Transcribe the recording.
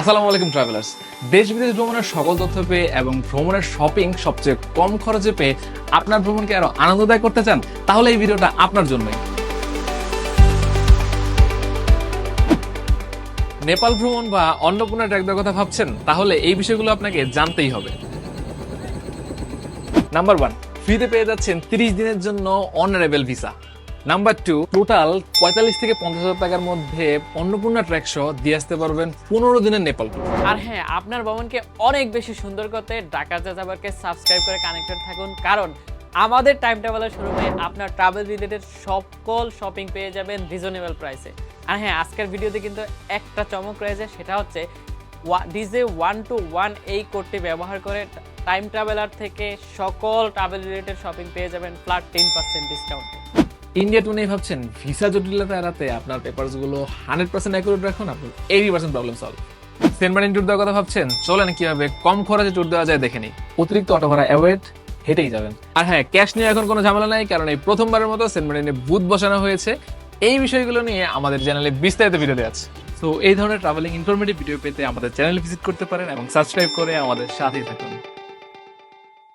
আসসালামু আলাইকুম ট্রাভেলার্স দেশ বিদেশ ভ্রমণের সকল তথ্য পেয়ে এবং ভ্রমণের শপিং সবচেয়ে কম খরচে পেয়ে আপনার ভ্রমণকে আরও আনন্দদায়ক করতে চান, তাহলে এই ভিডিওটা আপনার জন্যই। নেপাল ভ্রমণ বা অন্নপূর্ণা ট্র্যাক দেওয়ার কথা ভাবছেন, তাহলে এই বিষয়গুলো আপনাকে জানতেই হবে। নাম্বার ওয়ান ফ্রিতে পেয়ে যাচ্ছেন তিরিশ দিনের জন্য on arrival visa number two total পঁয়তাল্লিশ থেকে পঞ্চাশ হাজার টাকার মধ্যে অন্নপূর্ণা ট্র্যাক সহ দিয়ে আসতে পারবেন পনেরো দিনের নেপাল আর হ্যাঁ আপনার ভ্রমণকে অনেক বেশি সুন্দর করতে ডাকা যাযাবারকে সাবস্ক্রাইব করে কানেক্টেড থাকুন। কারণ আমাদের টাইম ট্রাভেলের শোরুমে আপনার ট্রাভেল রিলেটেড সকল শপিং পেয়ে যাবেন রিজনেবল প্রাইসে আর হ্যাঁ আজকের ভিডিওতে কিন্তু একটা চমক রয়েছে, সেটা হচ্ছে ডিজে ওয়ান টু ওয়ান এই কোডটি ব্যবহার করে টাইম ট্রাভেলার থেকে সকল ট্রাভেল রিলেটেড শপিং পেয়ে যাবেন ফ্ল্যাট টেন পার্সেন্ট ডিসকাউন্টে ইন্ডিয়া টু নিয়ে ভাবছেন, ভিসা জটিলতা এড়াতে আপনার পেপারসগুলো হান্ড্রেড পার্সেন্ট অ্যাকুরেট রাখুন, আপনার eighty percent problem solve Saint Martin tour দেওয়ার কথা ভাবছেন, চলেন কীভাবে কম খরচে ট্যুর দেওয়া যায় দেখে নিই। অতিরিক্ত অটো ভাড়া অ্যাভয়েড হেঁটেই যাবেন। আর হ্যাঁ ক্যাশ নিয়ে এখন কোনো ঝামেলা নাই, কারণ এই প্রথমবারের মতো সেন্ট মার্টিনে বুথ বসানো হয়েছে। এই বিষয়গুলো নিয়ে আমাদের চ্যানেলে বিস্তারিত ভিডিও দেওয়া আছে। তো এই ধরনের ট্রাভেলিং ইনফরমেটিভ ভিডিও পেতে আমাদের চ্যানেল ভিজিট করতে পারেন এবং সাবস্ক্রাইব করে আমাদের সাথেই থাকুন।